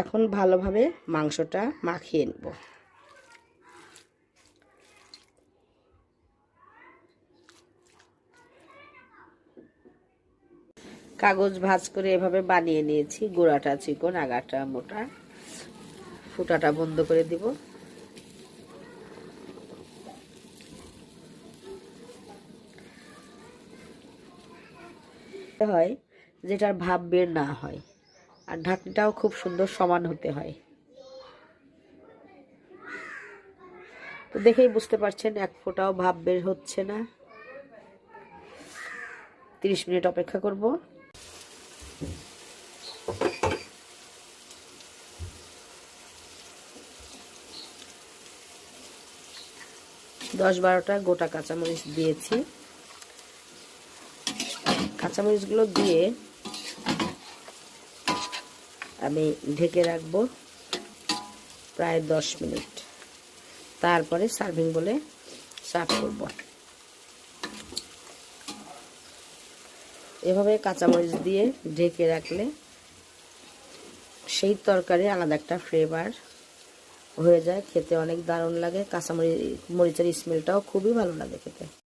এখন ভালোভাবে মাংসটা মাখিয়ে নেব। কাগজ ভাজ করে এভাবে বানিয়ে নিয়েছি। গোড়াটা, চিকন, আগাটা, মোটা। ফুটাটা বন্ধ করে দিব। হয় যেটার ভাব বের না হয়। আর ঢাকনিটাও খুব সুন্দর সমান হতে হয়। তো দেখেই বুঝতে পারছেন, এক ফোঁটাও ভাব বের হচ্ছে না। তিরিশ মিনিট অপেক্ষা করব। দশ বারোটা গোটা কাঁচামরিচ দিয়েছি। কাঁচামরিচগুলো দিয়ে আমি ঢেকে রাখব প্রায় দশ মিনিট। তারপরে সার্ভিং বলে সার্ভ করব। এভাবে কাঁচামরিচ দিয়ে ঢেকে রাখলে সেই তরকারি আলাদা একটা ফ্লেভার হয়ে যায়, খেতে অনেক দারুণ লাগে। কাঁচামরিচ মরিচের স্মেলটাও খুবই ভালো লাগে খেতে।